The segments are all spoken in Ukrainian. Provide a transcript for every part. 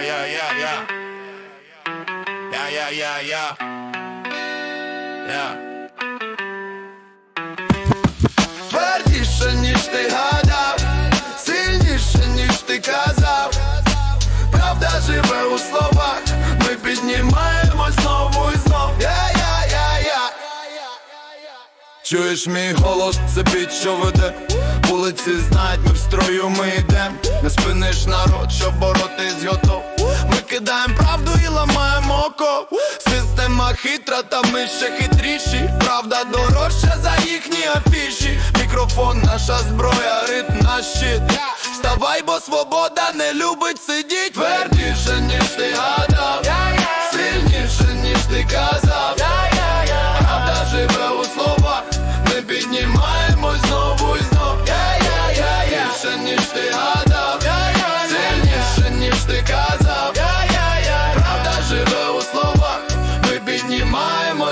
yeah, yeah, yeah, yeah. Yeah, yeah, yeah, yeah. Yeah. Твердіше, ніж ти гадав, сильніше, ніж ти казав. Правда живе у словах, ми піднімаємо знову і знов. Я, я, я, я. Чуєш мій голос, це біт, що веде Вулиці знають, ми в строю, ми йдем Не спиниш народ, що боротись готов Ми правду і ламаємо око. Система хитра, та ми ще хитріші. Правда дорожча за їхні афіші. Мікрофон, наша зброя, ритм наш щит. Вставай, бо свобода не любить сидіть. Твердіше, ніж ти гадав. Сильніше, ніж ти казав. Правда живе у словах, ми піднімаємось знову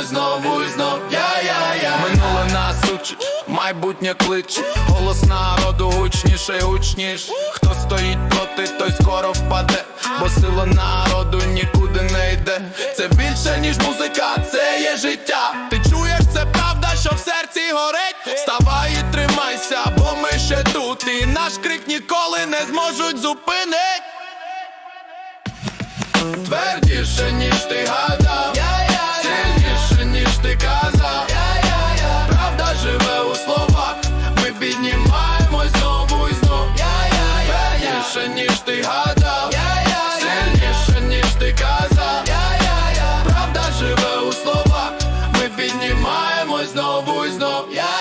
знову і знов. Минуле нас учить, майбутнє кличе. Голос народу гучніше, гучніш. Хто стоїть проти, той скоро впаде. Бо сила народу нікуди не йде. Це більше, ніж музика, це є життя. Ти чуєш, це правда, що в серці горить. Вставай і тримайся, бо ми ще тут. І наш крик ніколи не зможуть зупинить. Твердіше, ніж ти гадав тобою знов я.